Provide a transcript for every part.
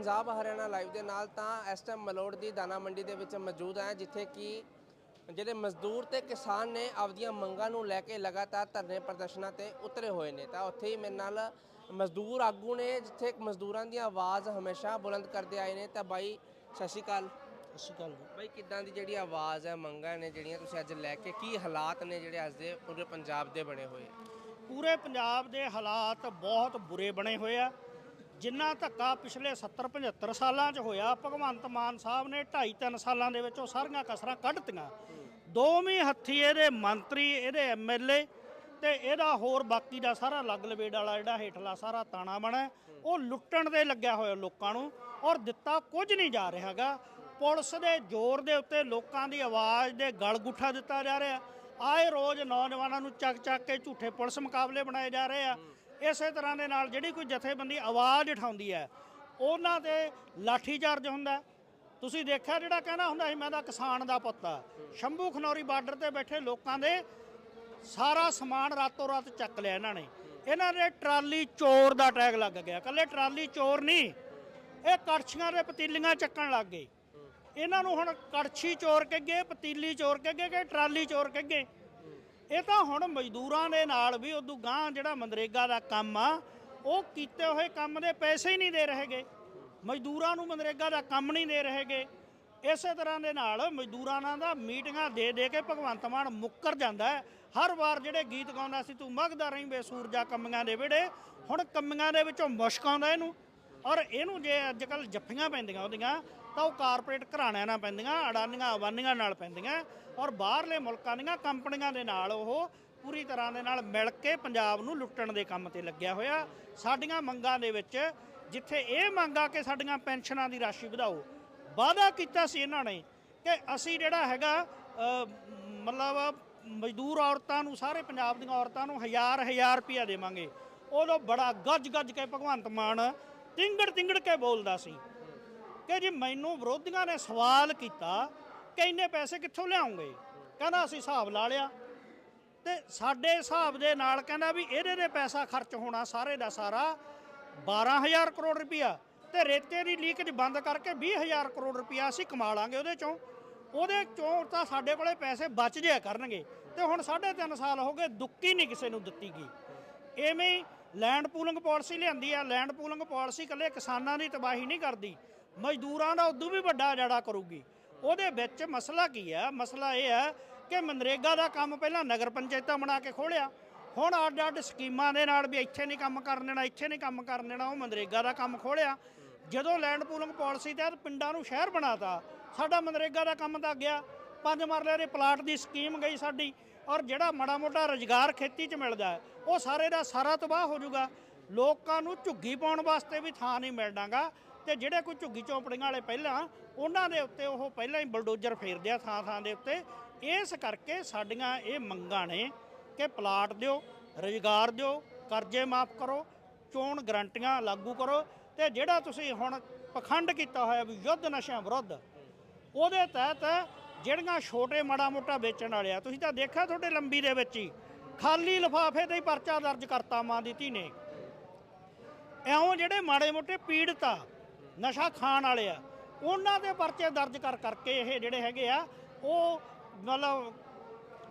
Punjab Haryana live ਦੇ ਨਾਲ ਤਾਂ ਇਸ ਟਾਈਮ ਮਲੋੜ ਦੀ ਦਾਣਾ ਮੰਡੀ ਦੇ ਵਿੱਚ ਮੌਜੂਦ ਹਾਂ ਜਿੱਥੇ ਕਿ ਜਿਹੜੇ ਮਜ਼ਦੂਰ ਤੇ ਕਿਸਾਨ ਨੇ ਆਪਦੀਆਂ ਮੰਗਾਂ ਨੂੰ ਲੈ ਕੇ ਲਗਾਤਾਰ ਧਰਨੇ ਪ੍ਰਦਰਸ਼ਨਾਂ ਤੇ ਉਤਰੇ ਹੋਏ ਨੇ। ਤਾਂ ਉੱਥੇ ਹੀ ਮੇਰੇ ਨਾਲ ਮਜ਼ਦੂਰ ਆਗੂ ਨੇ ਜਿੱਥੇ ਮਜ਼ਦੂਰਾਂ ਦੀ ਆਵਾਜ਼ ਹਮੇਸ਼ਾ ਬੁਲੰਦ ਕਰਦੇ ਆਏ ਨੇ। ਤਾਂ ਬਾਈ ਸਤਿ ਸ਼੍ਰੀ ਅਕਾਲ। ਸਤਿ ਸ਼੍ਰੀ ਅਕਾਲ ਜੀ। ਬਾਈ ਕਿੱਦਾਂ ਦੀ ਜਿਹੜੀ ਆਵਾਜ਼ ਹੈ ਮੰਗਾਂ ਨੇ ਜਿਹੜੀਆਂ ਤੁਸੀਂ ਅੱਜ ਲੈ ਕੇ ਕੀ ਹਾਲਾਤ ਨੇ ਜਿਹੜੇ ਅੱਜ ਦੇ ਪੂਰੇ ਪੰਜਾਬ ਦੇ ਬਣੇ ਹੋਏ ਪੂਰੇ ਪੰਜਾਬ ਦੇ ਹਾਲਾਤ ਬਹੁਤ ਬੁਰੇ ਬਣੇ ਹੋਏ ਆ। ਜਿੰਨਾ ਧੱਕਾ ਪਿਛਲੇ 70 75 ਸਾਲਾਂ 'ਚ ਹੋਇਆ, ਭਗਵੰਤ ਮਾਨ ਸਾਹਿਬ ਨੇ 2.5 3 ਸਾਲਾਂ ਦੇ ਵਿੱਚ ਉਹ ਸਾਰੀਆਂ ਕਸਰਾਂ ਕੱਢਤੀਆਂ ਦੋਵੇਂ ਹੱਥੀ ਇਹਦੇ ਮੰਤਰੀ, ਇਹਦੇ ਐਮਐਲਏ ਤੇ ਇਹਦਾ ਹੋਰ ਬਾਕੀ ਦਾ ਸਾਰਾ ਲੱਗ ਲਵੇੜ ਵਾਲਾ ਜਿਹੜਾ ਹੇਠਲਾ ਸਾਰਾ ਤਾਣਾ ਬਣਾ। ਉਹ ਲੁੱਟਣ ਦੇ ਲੱਗਿਆ ਹੋਇਆ ਲੋਕਾਂ ਨੂੰ ਔਰ ਦਿੱਤਾ ਕੁਝ ਨਹੀਂ ਜਾ ਰਿਹਾਗਾ। ਪੁਲਿਸ ਦੇ ਜ਼ੋਰ ਦੇ ਉੱਤੇ ਲੋਕਾਂ ਦੀ ਆਵਾਜ਼ ਦੇ ਗਲ ਗੁੱਠਾ ਦਿੱਤਾ ਜਾ ਰਿਹਾ। ਆਏ ਰੋਜ਼ ਨੌਜਵਾਨਾਂ ਨੂੰ ਚੱਕ ਚੱਕ ਕੇ ਝੂਠੇ ਪੁਲਿਸ ਮੁਕਾਬਲੇ ਬਣਾਏ ਜਾ ਰਹੇ ਆ। ਇਸੇ ਤਰ੍ਹਾਂ ਦੇ ਨਾਲ ਜਿਹੜੀ ਕੋਈ ਜਥੇਬੰਦੀ ਆਵਾਜ਼ ਉਠਾਉਂਦੀ ਹੈ, ਉਹਨਾਂ ਤੇ ਲਾਠੀ ਚਾਰਜ ਹੁੰਦਾ ਤੁਸੀਂ ਦੇਖਿਆ ਜਿਹੜਾ ਕਹਿੰਦਾ ਹੁੰਦਾ ਸੀ, ਮੈਂ ਤਾਂ ਕਿਸਾਨ ਦਾ ਪੁੱਤ ਆ। ਸ਼ੰਭੂ ਖਨੌਰੀ ਬਾਰਡਰ ਤੇ ਬੈਠੇ ਲੋਕਾਂ ਦੇ ਸਾਰਾ ਸਮਾਨ ਰਾਤੋਂ ਰਾਤ ਚੱਕ ਲਿਆ ਇਹਨਾਂ ਨੇ। ਇਹਨਾਂ ਦੇ ਟਰਾਲੀ ਚੋਰ ਦਾ ਟੈਗ ਲੱਗ ਗਿਆ। ਕੱਲੇ ਟਰਾਲੀ ਚੋਰ ਨਹੀਂ, ਇਹ ਕੜਛੀਆਂ ਦੇ ਪਤੀਲੀਆਂ ਚੱਕਣ ਲੱਗ ਗਏ। ਇਹਨਾਂ ਨੂੰ ਹੁਣ ਕੜਛੀ ਚੋਰ ਕੇ ਗਏ, ਪਤੀਲੀ ਚੋਰ ਕੇ ਗਏ ਕਿ ਟਰਾਲੀ ਚੋਰ ਕੇ ਗਏ। ਇਹ ਤਾਂ ਹੁਣ ਮਜ਼ਦੂਰਾਂ ਦੇ ਨਾਲ ਵੀ ਉਦੋਂ ਗਾਂ ਜਿਹੜਾ ਮਨਰੇਗਾ ਦਾ ਕੰਮ ਆ, ਉਹ ਕੀਤੇ ਹੋਏ ਕੰਮ ਦੇ ਪੈਸੇ ਹੀ ਨਹੀਂ ਦੇ ਰਹੇਗੇ। ਮਜ਼ਦੂਰਾਂ ਨੂੰ ਮਨਰੇਗਾ ਦਾ ਕੰਮ ਨਹੀਂ ਦੇ ਰਹੇਗੇ। ਇਸੇ ਤਰ੍ਹਾਂ ਦੇ ਨਾਲ ਮਜ਼ਦੂਰਾਂ ਨਾਲ ਦਾ ਮੀਟਿੰਗਾਂ ਦੇ ਦੇ ਕੇ ਭਗਵੰਤ ਮਾਨ ਮੁੱਕਰ ਜਾਂਦਾ ਹੈ। ਹਰ ਵਾਰ ਜਿਹੜੇ ਗੀਤ ਗਾਉਂਦਾ ਸੀ, ਤੂੰ ਮਗਦਾ ਰਹੀਂ ਬੇ ਸੂਰਜਾ ਕੰਮੀਆਂ ਦੇ ਵਿੜੇ ਹੁਣ ਕੰਮੀਆਂ ਦੇ ਵਿੱਚੋਂ ਮੁਸ਼ਕ ਆਉਂਦਾ ਇਹਨੂੰ। ਔਰ ਇਹਨੂੰ ਜੇ ਅੱਜ ਕੱਲ ਜੱਫੀਆਂ ਪੈਂਦੀਆਂ ਉਹਦੀਆਂ ਤਾਂ ਉਹ ਕਾਰਪੋਰੇਟ ਘਰਾਣਿਆਂ ਨਾਲ ਪੈਂਦੀਆਂ, ਅਡਾਨੀਆਂ ਅਵਾਨੀਆਂ ਨਾਲ ਪੈਂਦੀਆਂ ਔਰ ਬਾਹਰਲੇ ਮੁਲਕਾਂ ਦੀਆਂ ਕੰਪਨੀਆਂ ਦੇ ਨਾਲ ਉਹ ਪੂਰੀ ਤਰ੍ਹਾਂ ਦੇ ਨਾਲ ਮਿਲ ਕੇ ਪੰਜਾਬ ਨੂੰ ਲੁੱਟਣ ਦੇ ਕੰਮ ਤੇ ਲੱਗਿਆ ਹੋਇਆ। ਸਾਡੀਆਂ ਮੰਗਾਂ ਦੇ ਵਿੱਚ ਜਿੱਥੇ ਇਹ ਮੰਗਾ ਕਿ ਸਾਡੀਆਂ ਪੈਨਸ਼ਨਾਂ ਦੀ ਰਾਸ਼ੀ ਵਧਾਓ, ਵਾਅਦਾ ਕੀਤਾ ਸੀ ਇਹਨਾਂ ਨੇ ਕਿ ਅਸੀਂ ਜਿਹੜਾ ਹੈਗਾ ਮਤਲਬ ਮਜ਼ਦੂਰ ਔਰਤਾਂ ਨੂੰ, ਸਾਰੇ ਪੰਜਾਬ ਦੀਆਂ ਔਰਤਾਂ ਨੂੰ ਹਜ਼ਾਰ ਹਜ਼ਾਰ ਰੁਪਇਆ ਦੇਵਾਂਗੇ। ਉਦੋਂ ਬੜਾ ਗੱਜ ਗੱਜ ਕੇ ਭਗਵੰਤ ਮਾਨ ਤਿੰਗੜ ਤਿੰਗੜ ਕੇ ਬੋਲਦਾ ਸੀ। ਕਿ ਜੀ ਮੈਨੂੰ ਵਿਰੋਧੀਆਂ ਨੇ ਸਵਾਲ ਕੀਤਾ ਕਿ ਇੰਨੇ ਪੈਸੇ ਕਿੱਥੋਂ ਲਿਆਉਂਗੇ? ਕਹਿੰਦਾ ਅਸੀਂ ਹਿਸਾਬ ਲਾ ਲਿਆ। ਤੇ ਸਾਡੇ ਹਿਸਾਬ ਦੇ ਨਾਲ ਕਹਿੰਦਾ ਵੀ ਇਹਦੇ ਦੇ ਪੈਸਾ ਖਰਚ ਹੋਣਾ ਸਾਰੇ ਦਾ ਸਾਰਾ 12000 ਕਰੋੜ ਰੁਪਇਆ। ਤੇ ਰੇਤੇ ਦੀ ਲੀਕੇਜ ਬੰਦ ਕਰਕੇ 20000 ਕਰੋੜ ਰੁਪਇਆ ਅਸੀਂ ਕਮਾ ਲਾਂਗੇ ਉਹਦੇ ਚੋਂ। ਉਹਦੇ ਚੋਂ ਤਾਂ ਸਾਡੇ ਕੋਲੇ ਪੈਸੇ ਬਚ ਜਿਆ ਕਰਨਗੇ। ਤੇ ਹੁਣ 3.5 ਸਾਲ ਹੋ ਗਏ, ਦੁੱਕੀ ਨਹੀਂ ਕਿਸੇ ਨੂੰ ਦਿੱਤੀ ਗਈ। ਐਵੇਂ ਲੈਂਡ ਪੂਲਿੰਗ ਪਾਲਿਸੀ ਲਿਆਂਦੀ ਆ। ਲੈਂਡ ਪੂਲਿੰਗ ਪਾਲਿਸੀ ਇਕੱਲੇ ਕਿਸਾਨਾਂ ਦੀ ਤਬਾਹੀ ਨਹੀਂ ਕਰਦੀ। ਮਜ਼ਦੂਰਾਂ ਦਾ ਉਦੋਂ ਵੀ ਵੱਡਾ ਜੜਾ ਕਰੂਗੀ। ਉਹਦੇ ਵਿੱਚ ਮਸਲਾ ਕੀ ਹੈ? ਮਸਲਾ ਇਹ ਹੈ ਕਿ ਮਨਰੇਗਾ ਦਾ ਕੰਮ ਪਹਿਲਾਂ ਨਗਰ ਪੰਚਾਇਤਾਂ ਬਣਾ ਕੇ ਖੋਲਿਆ। ਹੁਣ ਅੱਡ ਅੱਡ ਸਕੀਮਾਂ ਦੇ ਨਾਲ ਵੀ ਇੱਥੇ ਨਹੀਂ ਕੰਮ ਕਰਨ ਦੇਣਾ, ਇੱਥੇ ਨਹੀਂ ਕੰਮ ਕਰਨ ਦੇਣਾ, ਉਹ ਮਨਰੇਗਾ ਦਾ ਕੰਮ ਖੋਲਿਆ। ਜਦੋਂ ਲੈਂਡ ਪੂਲਿੰਗ ਪਾਲਿਸੀ ਤਹਿਤ ਪਿੰਡਾਂ ਨੂੰ ਸ਼ਹਿਰ ਬਣਾਤਾ, ਸਾਡਾ ਮਨਰੇਗਾ ਦਾ ਕੰਮ ਤਾਂ ਗਿਆ। ਪੰਜ ਮਰਲੇ ਦੇ ਪਲਾਟ ਦੀ ਸਕੀਮ ਗਈ ਸਾਡੀ ਔਰ ਜਿਹੜਾ ਮਾੜਾ ਮੋਟਾ ਰੁਜ਼ਗਾਰ ਖੇਤੀ 'ਚ ਮਿਲਦਾ ਉਹ ਸਾਰੇ ਦਾ ਸਾਰਾ ਤਬਾਹ ਹੋ ਜਾਊਗਾ। ਲੋਕਾਂ ਨੂੰ ਝੁੱਗੀ ਪਾਉਣ ਵਾਸਤੇ ਵੀ ਥਾਂ ਨਹੀਂ ਮਿਲਣਾਗਾ। ਤੇ ਜਿਹੜੇ ਕੋਈ ਝੁੱਗੀ ਚੌਪੜੀਆਂ ਵਾਲੇ ਪਹਿਲਾਂ, ਉਹਨਾਂ ਦੇ ਉੱਤੇ ਉਹ ਪਹਿਲਾਂ ਹੀ ਬਲਡੋਜ਼ਰ ਫੇਰਦੇ ਆ ਥਾਂ ਥਾਂ ਦੇ ਉੱਤੇ। ਇਸ ਕਰਕੇ ਸਾਡੀਆਂ ਇਹ ਮੰਗਾਂ ਨੇ ਕਿ ਪਲਾਟ ਦਿਓ, ਰੁਜ਼ਗਾਰ ਦਿਓ, ਕਰਜ਼ੇ ਮਾਫ ਕਰੋ, ਚੋਣ ਗਰੰਟੀਆਂ ਲਾਗੂ ਕਰੋ ਤੇ ਜਿਹੜਾ ਤੁਸੀਂ ਹੁਣ ਪਖੰਡ ਕੀਤਾ ਹੋਇਆ ਵੀ ਯੁੱਧ ਨਸ਼ਿਆਂ ਵਿਰੁੱਧ, ਉਹਦੇ ਤਹਿਤ ਜਿਹੜੀਆਂ ਛੋਟੇ ਮਾੜਾ ਮੋਟਾ ਵੇਚਣ ਵਾਲੇ ਆ, ਤੁਸੀਂ ਤਾਂ ਦੇਖਿਆ ਤੁਹਾਡੇ ਲੰਬੀ ਦੇ ਵਿੱਚ ਹੀ, ਖਾਲੀ ਲਿਫਾਫੇ ਤੇ ਹੀ ਪਰਚਾ ਦਰਜ ਕਰਤਾ ਮਾਂ ਦੀ ਧੀ ਨੇ। ਐਉਂ ਜਿਹੜੇ ਮਾੜੇ ਮੋਟੇ ਪੀੜਤ ਆ ਨਸ਼ਾ ਖਾਣ ਵਾਲੇ ਆ। ਉਹਨਾਂ ਦੇ ਪਰਚੇ ਦਰਜ ਕਰ ਕਰਕੇ ਇਹ ਜਿਹੜੇ ਹੈਗੇ ਆ ਉਹ ਮਤਲਬ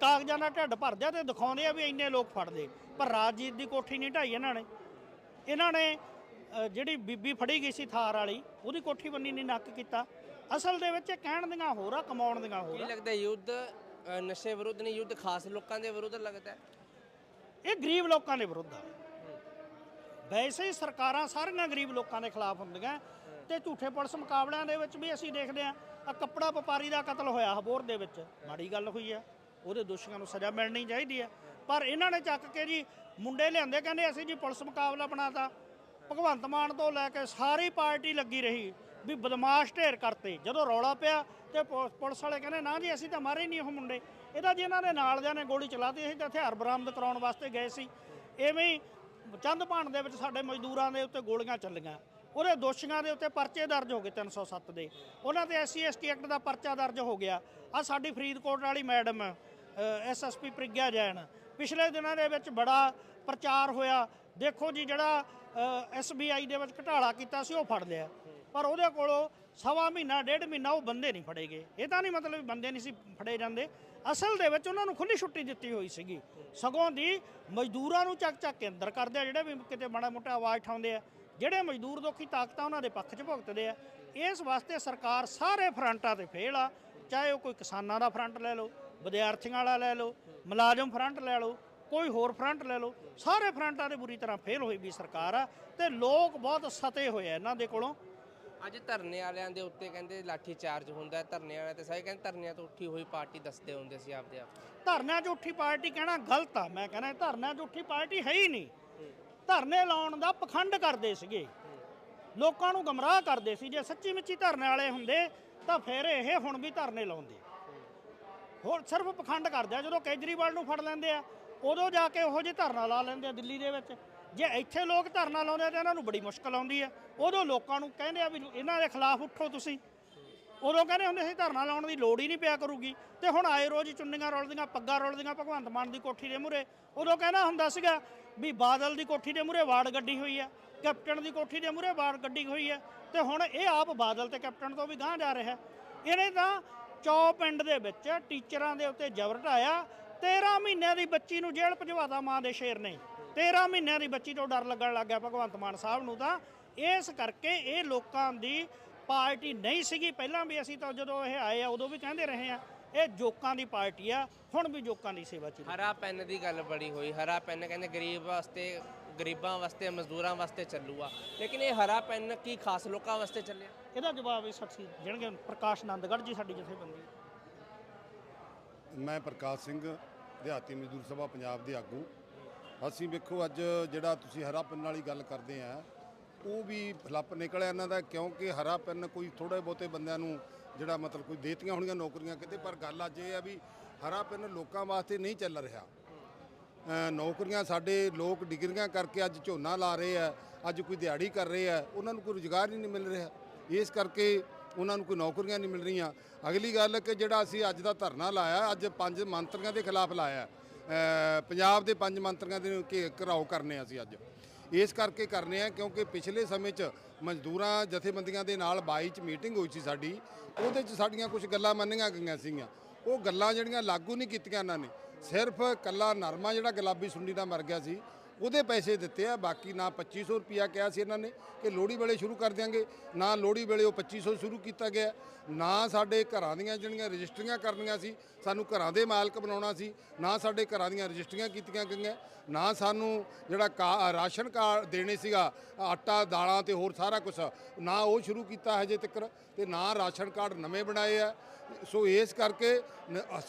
ਕਾਗਜ਼ਾਂ ਨਾਲ ਢੱਡ ਭਰਦੇ ਆ ਤੇ ਦਿਖਾਉਂਦੇ ਆ ਵੀ ਇੰਨੇ ਲੋਕ ਫੜਦੇ। ਪਰ ਰਾਜਜੀਤ ਦੀ ਕੋਠੀ ਨਹੀਂ ਢਾਈ ਇਹਨਾਂ ਨੇ। ਇਹਨਾਂ ਨੇ ਜਿਹੜੀ ਬੀਬੀ ਫੜੀ ਗਈ ਸੀ ਥਾਰ ਵਾਲੀ ਉਹਦੀ ਕੋਠੀ ਬੰਨੀ ਨਹੀਂ ਨੱਕ ਕੀਤਾ। ਅਸਲ ਦੇ ਵਿੱਚ ਇਹ ਕਹਿਣ ਦੀਆਂ ਹੋਰ ਆ ਕਮਾਉਣ ਦੀਆਂ ਹੋਰ ਕੀ ਲੱਗਦਾ ਯੁੱਧ ਨਸ਼ੇ ਵਿਰੁੱਧ ਨਹੀਂ ਯੁੱਧ ਖਾਸ ਲੋਕਾਂ ਦੇ ਵਿਰੁੱਧ ਲੱਗਦਾ? ਇਹ ਗਰੀਬ ਲੋਕਾਂ ਦੇ ਵਿਰੁੱਧ ਆ। ਵੈਸੇ ਹੀ ਸਰਕਾਰਾਂ ਸਾਰੀਆਂ ਗਰੀਬ ਲੋਕਾਂ ਦੇ ਖਿਲਾਫ ਹੁੰਦੀਆਂ। ਤੇ ਝੂਠੇ ਪੁਲਿਸ ਮੁਕਾਬਲਿਆਂ ਦੇ ਵਿੱਚ ਵੀ ਅਸੀਂ ਦੇਖਦੇ ਆ ਆ ਕੱਪੜਾ ਵਪਾਰੀ ਦਾ ਕਤਲ ਹੋਇਆ ਹਬੋਰ ਦੇ ਵਿੱਚ। ਮਾੜੀ ਗੱਲ ਹੋਈ ਆ, ਉਹਦੇ ਦੋਸ਼ੀਆਂ ਨੂੰ ਸਜ਼ਾ ਮਿਲਣੀ ਚਾਹੀਦੀ ਆ। ਪਰ ਇਹਨਾਂ ਨੇ ਚੱਕ ਕੇ ਜੀ ਮੁੰਡੇ ਲਿਆਂਦੇ, ਕਹਿੰਦੇ ਅਸੀਂ ਜੀ ਪੁਲਿਸ ਮੁਕਾਬਲਾ ਬਣਾਤਾ। ਭਗਵੰਤ ਮਾਨ ਤੋਂ ਲੈ ਕੇ ਸਾਰੀ ਪਾਰਟੀ ਲੱਗੀ ਰਹੀ ਵੀ ਬਦਮਾਸ਼ ਢੇਰ ਕਰਤੇ। ਜਦੋਂ ਰੌਲਾ ਪਿਆ ਤੇ ਪੁਲਿਸ ਵਾਲੇ ਕਹਿੰਦੇ, ਨਾ ਜੀ, ਅਸੀਂ ਤਾਂ ਮਾਰੇ ਨਹੀਂ ਉਹ ਮੁੰਡੇ। ਇਹਦਾ ਜੀ ਇਹਨਾਂ ਦੇ ਨਾਲ ਦਿਆਂ ਨੇ ਗੋਲੀ ਚਲਾਤੀ, ਅਸੀਂ ਤਾਂ ਹਥਿਆਰ ਬਰਾਮਦ ਕਰਾਉਣ ਵਾਸਤੇ ਗਏ ਸੀ। ਐਵੇਂ ਹੀ ਚੰਦ ਭਾਣ ਦੇ ਵਿੱਚ ਸਾਡੇ ਮਜ਼ਦੂਰਾਂ ਦੇ ਉੱਤੇ ਗੋਲੀਆਂ ਚੱਲੀਆਂ। ਉਹਦੇ ਦੋਸ਼ੀਆਂ ਦੇ ਉੱਤੇ ਪਰਚੇ ਦਰਜ ਹੋ ਗਏ 307 ਦੇ। ਉਹਨਾਂ ਤੇ ਐਸਸੀ ਐਸਟੀ ਐਕਟ ਦਾ ਪਰਚਾ ਦਰਜ ਹੋ ਗਿਆ। ਆ ਸਾਡੀ ਫਰੀਦਕੋਟ ਵਾਲੀ ਮੈਡਮ ਐਸਐਸਪੀ ਪ੍ਰਗਿਆ ਜੈਨ, ਪਿਛਲੇ ਦਿਨਾਂ ਦੇ ਵਿੱਚ ਬੜਾ ਪ੍ਰਚਾਰ ਹੋਇਆ। ਦੇਖੋ ਜੀ ਜਿਹੜਾ ਐਸਬੀਆਈ ਦੇ ਵਿੱਚ ਘਟਾਲਾ ਕੀਤਾ ਸੀ, ਉਹ ਫੜ ਲਿਆ। ਪਰ ਉਹਦੇ ਕੋਲੋਂ ਸਵਾ ਮਹੀਨਾ, ਡੇਢ ਮਹੀਨਾ ਉਹ ਬੰਦੇ ਨਹੀਂ ਫੜੇ ਗਏ। ਇਹ ਤਾਂ ਨਹੀਂ ਮਤਲਬ ਬੰਦੇ ਨਹੀਂ ਸੀ ਫੜੇ ਜਾਂਦੇ। ਅਸਲ ਦੇ ਵਿੱਚ ਉਹਨਾਂ ਨੂੰ ਖੁੱਲੀ ਛੁੱਟੀ ਦਿੱਤੀ ਹੋਈ ਸੀਗੀ। ਸਗੋਂ ਦੀ ਮਜ਼ਦੂਰਾਂ ਨੂੰ ਚੱਕ ਚੱਕ ਕੇ ਅੰਦਰ ਕਰਦੇ ਆ, ਜਿਹੜੇ ਵੀ ਕਿਤੇ ਮਾੜਾ ਮੋਟਾ ਆਵਾਜ਼ ਉਠਾਉਂਦੇ ਆ। ਜਿਹੜੇ ਮਜ਼ਦੂਰ ਦੁਖੀ ਤਾਕਤਾਂ ਉਹਨਾਂ ਦੇ ਪੱਖ 'ਚ ਭੁਗਤਦੇ ਆ ਇਸ ਵਾਸਤੇ ਸਰਕਾਰ ਸਾਰੇ ਫਰੰਟਾਂ ਤੇ ਫੇਲ ਆ ਚਾਹੇ ਉਹ ਕੋਈ ਕਿਸਾਨਾਂ ਦਾ ਫਰੰਟ ਲੈ ਲਓ ਵਿਦਿਆਰਥੀਆਂ ਵਾਲਾ ਲੈ ਲਓ ਮੁਲਾਜ਼ਮ ਫਰੰਟ ਲੈ ਲਓ ਕੋਈ ਹੋਰ ਫਰੰਟ ਲੈ ਲਓ ਸਾਰੇ ਫਰੰਟਾਂ ਦੇ ਬੁਰੀ ਤਰ੍ਹਾਂ ਫੇਲ ਹੋਈ ਵੀ ਸਰਕਾਰ ਆ ਤੇ ਲੋਕ ਬਹੁਤ ਸਤੇ ਹੋਏ ਆ ਇਹਨਾਂ ਦੇ ਕੋਲੋਂ ਅੱਜ ਧਰਨੇ ਵਾਲਿਆਂ ਦੇ ਉੱਤੇ ਕਹਿੰਦੇ ਲਾਠੀ ਚਾਰਜ ਹੁੰਦਾ। ਧਰਨੇ ਵਾਲਿਆਂ ਤੇ ਸਾਰੇ ਕਹਿੰਦੇ ਧਰਨਿਆਂ ਤੋਂ ਉੱਠੀ ਹੋਈ ਪਾਰਟੀ ਦੱਸਦੇ ਹੁੰਦੇ ਸੀ ਆਪਦੇ ਆਪ ਧਰਨਿਆਂ 'ਚ ਉੱਠੀ ਪਾਰਟੀ ਕਹਿਣਾ ਗਲਤ ਆ ਮੈਂ ਕਹਿੰਦਾ ਧਰਨਿਆਂ 'ਚ ਉੱਠੀ ਪਾਰਟੀ ਹੈ ਹੀ ਨਹੀਂ ਧਰਨੇ ਲਾਉਣ ਦਾ ਪਖੰਡ ਕਰਦੇ ਸੀਗੇ। ਲੋਕਾਂ ਨੂੰ ਗਮਰਾਹ ਕਰਦੇ ਸੀ, ਜੇ ਸੱਚੀ ਮੁੱਚੀ ਧਰਨੇ ਵਾਲੇ ਹੁੰਦੇ, ਤਾਂ ਫਿਰ ਇਹ ਹੁਣ ਵੀ ਧਰਨੇ ਲਾਉਂਦੇ। ਹੋਰ ਸਿਰਫ ਪਖੰਡ ਕਰਦੇ ਆ, ਜਦੋਂ ਕੇਜਰੀਵਾਲ ਨੂੰ ਫੜ ਲੈਂਦੇ ਆ, ਉਦੋਂ ਜਾ ਕੇ ਉਹੋ ਜਿਹੇ ਧਰਨਾ ਲਾ ਲੈਂਦੇ ਆ ਦਿੱਲੀ ਦੇ ਵਿੱਚ। ਜੇ ਇੱਥੇ ਲੋਕ ਧਰਨਾ ਲਾਉਂਦੇ ਆ, ਤਾਂ ਇਹਨਾਂ ਨੂੰ ਬੜੀ ਮੁਸ਼ਕਲ ਆਉਂਦੀ ਆ। ਉਦੋਂ ਲੋਕਾਂ ਨੂੰ ਕਹਿੰਦੇ ਆ ਵੀ ਇਹਨਾਂ ਦੇ ਖਿਲਾਫ ਉੱਠੋ ਤੁਸੀਂ। ਉਦੋਂ ਕਹਿੰਦੇ ਹੁੰਦੇ ਸੀ ਧਰਨਾ ਲਾਉਣ ਦੀ ਲੋੜ ਹੀ ਨਹੀਂ ਪਿਆ ਕਰੂਗੀ। ਤੇ ਹੁਣ ਆਏ ਰੋਜ਼ ਚੁੰਨੀਆਂ ਰੋਲਦੀਆਂ, ਪੱਗਾਂ ਰੋਲਦੀਆਂ, ਭਗਵੰਤ ਮਾਨ ਦੀ ਕੋਠੀ ਦੇ ਮੂਹਰੇ। ਉਦੋਂ ਕਹਿੰਦਾ ਹੁੰਦਾ ਸੀਗਾ ਵੀ ਬਾਦਲ ਦੀ ਕੋਠੀ ਦੇ ਮੂਹਰੇ ਵਾਰਡ ਗੱਡੀ ਹੋਈ ਹੈ ਕੈਪਟਨ ਦੀ ਕੋਠੀ ਦੇ ਮੂਹਰੇ ਵਾੜ ਗੱਡੀ ਹੋਈ ਹੈ ਤੇ ਹੁਣ ਇਹ ਆਪ ਬਾਦਲ ਤੇ ਕੈਪਟਨ ਤੋਂ ਵੀ ਗਾਂਹ ਜਾ ਰਿਹਾ। ਇਹਨੇ ਤਾਂ ਚੌ ਪਿੰਡ ਦੇ ਵਿੱਚ ਟੀਚਰਾਂ ਦੇ ਉੱਤੇ ਜ਼ਬਰ ਢਾਇਆ 13 ਮਹੀਨਿਆਂ ਦੀ ਬੱਚੀ ਨੂੰ ਜੇਲ੍ਹ ਭਜਵਾਤਾ ਮਾਂ ਦੇ ਸ਼ੇਰ ਨੇ। 13 ਮਹੀਨਿਆਂ ਦੀ ਬੱਚੀ ਤੋਂ ਡਰ ਲੱਗਣ ਲੱਗ ਗਿਆ ਭਗਵੰਤ ਮਾਨ ਸਾਹਿਬ ਨੂੰ ਤਾਂ। ਇਸ ਕਰਕੇ ਇਹ ਲੋਕਾਂ ਦੀ ਪਾਰਟੀ ਨਹੀਂ ਸੀਗੀ। ਪਹਿਲਾਂ ਵੀ ਅਸੀਂ ਤਾਂ ਜਦੋਂ ਇਹ ਆਏ ਆ, ਉਦੋਂ ਵੀ ਕਹਿੰਦੇ ਰਹੇ ਆ ਇਹ ਜੋਕਾਂ ਦੀ ਪਾਰਟੀ ਆ ਹੁਣ ਵੀ ਜੋਕਾਂ ਦੀ ਸੇਵਾ ਚ ਹਰਾ ਪੈਨ ਦੀ ਗੱਲ ਬੜੀ ਹੋਈ ਹਰਾ ਪੈਨ ਕਹਿੰਦੇ ਗਰੀਬ ਵਾਸਤੇ ਗਰੀਬਾਂ ਵਾਸਤੇ ਮਜ਼ਦੂਰਾਂ ਵਾਸਤੇ ਚੱਲੂਆ। ਲੇਕਿਨ ਇਹ ਹਰਾ ਪੈਨ ਕੀ ਖਾਸ ਲੋਕਾਂ ਵਾਸਤੇ ਚੱਲਿਆ? ਇਹਦਾ ਜਵਾਬ ਇਸ ਸਖਸੀ ਦੇਣਗੇ ਪ੍ਰਕਾਸ਼ ਆਨੰਦਗੜ੍ਹ ਜੀ ਸਾਡੀ ਜਥੇਬੰਦੀ ਮੈਂ ਪ੍ਰਕਾਸ਼ ਸਿੰਘ ਦਿਹਾਤੀ ਮਜ਼ਦੂਰ ਸਭਾ ਪੰਜਾਬ ਦੇ ਆਗੂ। ਅਸੀਂ ਵੇਖੋ ਅੱਜ ਜਿਹੜਾ ਤੁਸੀਂ ਹਰਾ ਪੈਨ ਵਾਲੀ ਗੱਲ ਕਰਦੇ ਆ ਉਹ ਵੀ ਫਲੱਪ ਨਿਕਲਿਆ ਇਹਨਾਂ ਦਾ ਕਿਉਂਕਿ ਹਰਾ ਪੈਨ ਕੋਈ ਥੋੜੇ ਬਹੁਤੇ ਬੰਦਿਆਂ ਨੂੰ ਜਿਹੜਾ ਮਤਲਬ ਕੋਈ ਦੇਤੀਆਂ ਹੋਣੀਆਂ ਨੌਕਰੀਆਂ ਕਿਤੇ, ਪਰ ਗੱਲ ਅੱਜ ਇਹ ਆ ਵੀ ਹਰਾ ਪੈਨ ਲੋਕਾਂ ਵਾਸਤੇ ਨਹੀਂ ਚੱਲ ਰਿਹਾ। ਨੌਕਰੀਆਂ ਸਾਡੇ ਲੋਕ ਡਿਗਰੀਆਂ ਕਰਕੇ ਅੱਜ ਝੋਨਾ ਲਾ ਰਹੇ ਆ, ਅੱਜ ਕੋਈ ਦਿਹਾੜੀ ਕਰ ਰਹੇ ਆ, ਉਹਨਾਂ ਨੂੰ ਕੋਈ ਰੁਜ਼ਗਾਰ ਹੀ ਨਹੀਂ ਮਿਲ ਰਿਹਾ। ਇਸ ਕਰਕੇ ਉਹਨਾਂ ਨੂੰ ਕੋਈ ਨੌਕਰੀਆਂ ਨਹੀਂ ਮਿਲ ਰਹੀਆਂ। ਅਗਲੀ ਗੱਲ ਕਿ ਜਿਹੜਾ ਅਸੀਂ ਅੱਜ ਦਾ ਧਰਨਾ ਲਾਇਆ, ਅੱਜ ਪੰਜ ਮੰਤਰੀਆਂ ਦੇ ਖਿਲਾਫ ਲਾਇਆ ਪੰਜਾਬ ਦੇ ਪੰਜ ਮੰਤਰੀਆਂ ਦੇ ਘੇ- ਘਿਰਾਓ ਕਰਨੇ ਅਸੀਂ ਅੱਜ। ਇਸ ਕਰਕੇ ਕਰਨੇ ਆ, ਕਿਉਂਕਿ ਪਿਛਲੇ ਸਮੇਂ 'ਚ ਮਜ਼ਦੂਰਾਂ, ਜਥੇਬੰਦੀਆਂ ਦੇ ਨਾਲ 22 ਚ ਮੀਟਿੰਗ ਹੋਈ ਸੀ ਸਾਡੀ, ਉਹਦੇ 'ਚ ਸਾਡੀਆਂ ਕੁਝ ਗੱਲਾਂ ਮੰਨੀਆਂ ਗਈਆਂ ਸੀਗੀਆਂ। ਉਹ ਗੱਲਾਂ ਜਿਹੜੀਆਂ ਲਾਗੂ ਨਹੀਂ ਕੀਤੀਆਂ ਇਹਨਾਂ ਨੇ, ਸਿਰਫ ਕੱਲਾ ਨਰਮਾ ਜਿਹੜਾ ਗੁਲਾਬੀ ਸੁੰਡੀ ਦਾ ਮਰ ਗਿਆ ਸੀ ਉਹਦੇ ਪੈਸੇ ਦਿੱਤੇ ਆ, ਬਾਕੀ ਨਾ 2500 ਰੁਪਿਆ ਕਿਹਾ ਸੀ ਇਹਨਾਂ ਨੇ ਕਿ ਲੋਹੜੀ ਵੇਲੇ ਸ਼ੁਰੂ ਕਰ ਦਿਆਂਗੇ, ਨਾ ਲੋਹੜੀ ਵੇਲੇ ਉਹ 2500 ਸ਼ੁਰੂ ਕੀਤਾ ਗਿਆ, ਨਾ ਸਾਡੇ ਘਰਾਂ ਦੀਆਂ ਜਿਹੜੀਆਂ ਰਜਿਸਟਰੀਆਂ ਕਰਨੀਆਂ ਸੀ, ਸਾਨੂੰ ਘਰਾਂ ਦੇ ਮਾਲਕ ਬਣਾਉਣਾ ਸੀ, ਨਾ ਸਾਡੇ ਘਰਾਂ ਦੀਆਂ ਰਜਿਸਟਰੀਆਂ ਕੀਤੀਆਂ ਗਈਆਂ, ਨਾ ਸਾਨੂੰ ਜਿਹੜਾ ਕਾ- ਰਾਸ਼ਨ ਕਾਰਡ ਦੇਣੇ ਸੀਗਾ, ਆਟਾ, ਦਾਲਾਂ ਤੇ ਹੋਰ ਸਾਰਾ ਕੁਝ ਨਾ ਉਹ ਸ਼ੁਰੂ ਕੀਤਾ ਹਜੇ ਤੱਕ ਤੇ ਨਾ ਰਾਸ਼ਨ ਕਾਰਡ ਨਵੇਂ ਬਣਾਏ ਆ। ਸੋ ਇਸ ਕਰਕੇ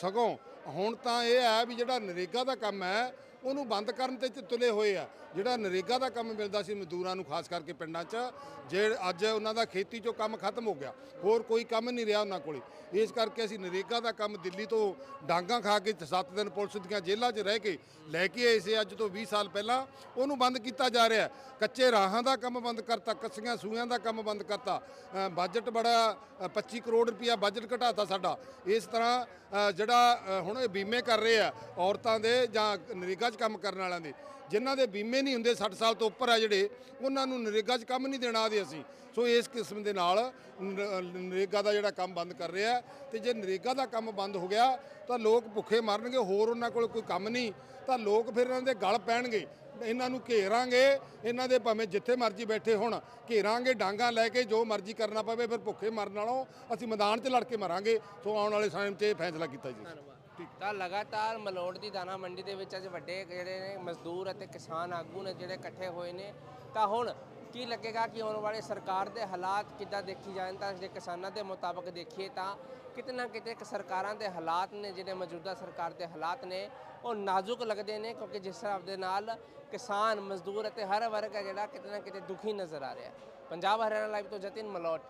ਸਗੋਂ ਹੁਣ ਤਾਂ ਇਹ ਹੈ ਵੀ ਜਿਹੜਾ ਨਰੇਗਾ ਦਾ ਕੰਮ ਹੈ ਉਹਨੂੰ ਬੰਦ ਕਰਨ ਤੇ ਚ- ਤੁਲੇ ਹੋਏ ਆ। ਜਿਹੜਾ ਨਰੇਗਾ ਦਾ ਕੰਮ ਮਿਲਦਾ ਸੀ ਮਜ਼ਦੂਰਾਂ ਨੂੰ ਖਾਸ ਕਰਕੇ ਪਿੰਡਾਂ 'ਚ ਜੇ ਅੱਜ ਉਹਨਾਂ ਦਾ ਖੇਤੀ 'ਚੋਂ ਕੰਮ ਖਤਮ ਹੋ ਗਿਆ ਹੋਰ ਕੋਈ ਕੰਮ ਨਹੀਂ ਰਿਹਾ ਉਹਨਾਂ ਕੋਲੇ। ਇਸ ਕਰਕੇ ਅਸੀਂ ਨਰੇਗਾ ਦਾ ਕੰਮ ਦਿੱਲੀ ਤੋਂ ਡਾਂਗਾ ਖਾ ਕੇ 7 ਦਿਨ ਪੁਲਿਸ ਦੀਆਂ ਜੇਲ੍ਹਾਂ 'ਚ ਰਹਿ ਕੇ ਲੈ ਕੇ ਆਏ ਸੀ ਅੱਜ ਤੋਂ 20 ਸਾਲ ਪਹਿਲਾਂ। ਉਹਨੂੰ ਬੰਦ ਕੀਤਾ ਜਾ ਰਿਹਾ। ਕੱਚੇ ਰਾਹਾਂ ਦਾ ਕੰਮ ਬੰਦ ਕਰਤਾ ਕੱਸੀਆਂ ਸੂਆਂ ਦਾ ਕੰਮ ਬੰਦ ਕਰਤਾ। ਬਜਟ ਬੜਾ ਅ, 25 ਕਰੋੜ ਰੁਪਇਆ ਬਜਟ ਘਟਾਤਾ ਸਾਡਾ। ਇਸ ਤਰ੍ਹਾਂ ਜਿਹੜਾ ਹੁਣ ਇਹ ਬੀਮੇ ਕਰ ਰਹੇ ਆ ਔਰਤਾਂ ਦੇ ਜਾਂ ਨਰੇਗਾ 'ਚ ਕੰਮ ਕਰਨ ਵਾਲਿਆਂ ਦੇ। ਜਿਨ੍ਹਾਂ ਦੇ ਬੀਮੇ ਨਹੀਂ ਹੁੰਦੇ 60 ਸਾਲ ਤੋਂ ਉੱਪਰ ਆ ਜਿਹੜੇ, ਉਹਨਾਂ ਨੂੰ ਨਰੇਗਾ 'ਚ ਕੰਮ ਨਹੀਂ ਦੇਣਾ ਦੇ ਅਸੀਂ। ਸੋ ਇਸ ਕਿਸਮ ਦੇ ਨਾਲ ਨਰੇਗਾ ਦਾ ਜਿਹੜਾ ਕੰਮ ਬੰਦ ਕਰ ਰਿਹਾ। ਤੇ ਜੇ ਨਰੇਗਾ ਦਾ ਕੰਮ ਬੰਦ ਹੋ ਗਿਆ, ਤਾਂ ਲੋਕ ਭੁੱਖੇ ਮਰਨਗੇ, ਹੋਰ ਉਹਨਾਂ ਕੋਲ ਕੋਈ ਕੰਮ ਨਹੀਂ। ਤਾਂ ਲੋਕ ਫਿਰ ਇਹਨਾਂ ਦੇ ਗਲ ਪੈਣਗੇ। ਇਹਨਾਂ ਨੂੰ ਘੇਰਾਂਗੇ, ਇਹਨਾਂ ਦੇ ਭਾਵੇਂ ਜਿੱਥੇ ਮਰਜ਼ੀ ਬੈਠੇ ਹੋਣ, ਘੇਰਾਂਗੇ ਡਾਂਗਾ ਲੈ ਕੇ, ਜੋ ਮਰਜ਼ੀ ਕਰਨਾ ਪਵੇ, ਫਿਰ ਭੁੱਖੇ ਮਰਨ ਨਾਲੋਂ ਅਸੀਂ ਮੈਦਾਨ 'ਚ ਲੜ ਕੇ ਮਰਾਂਗੇ। ਸੋ ਆਉਣ ਵਾਲੇ ਟਾਈਮ 'ਚ ਇਹ ਫੈਸਲਾ ਕੀਤਾ ਜੀ। ਤਾਂ ਲਗਾਤਾਰ ਮਲੋੜ ਦੀ ਦਾਣਾ ਮੰਡੀ ਦੇ ਵਿੱਚ ਅੱਜ ਵੱਡੇ ਜਿਹੜੇ ਨੇ ਮਜ਼ਦੂਰ ਅਤੇ ਕਿਸਾਨ ਆਗੂ ਨੇ ਜਿਹੜੇ ਇਕੱਠੇ ਹੋਏ ਨੇ। ਤਾਂ ਹੁਣ ਕੀ ਲੱਗੇਗਾ ਕਿ ਆਉਣ ਵਾਲੇ ਸਰਕਾਰ ਦੇ ਹਾਲਾਤ ਕਿੱਦਾਂ ਦੇਖੀ ਜਾਣ? ਤਾਂ ਜੇ ਕਿਸਾਨਾਂ ਦੇ ਮੁਤਾਬਕ ਦੇਖੀਏ ਤਾਂ ਕਿਤੇ ਨਾ ਕਿਤੇ ਸਰਕਾਰਾਂ ਦੇ ਹਾਲਾਤ ਨੇ, ਜਿਹੜੇ ਮੌਜੂਦਾ ਸਰਕਾਰ ਦੇ ਹਾਲਾਤ ਨੇ, ਉਹ ਨਾਜ਼ੁਕ ਲੱਗਦੇ ਨੇ, ਕਿਉਂਕਿ ਜਿਸ ਹਿਸਾਬ ਦੇ ਨਾਲ ਕਿਸਾਨ, ਮਜ਼ਦੂਰ ਅਤੇ ਹਰ ਵਰਗ ਹੈ ਜਿਹੜਾ ਕਿਤੇ ਨਾ ਕਿਤੇ ਦੁਖੀ ਨਜ਼ਰ ਆ ਰਿਹਾ ਪੰਜਾਬ ਹਰਿਆਣਾ ਲਾਈਵ ਤੋਂ ਜਤਿਨ ਮਲੋਟ।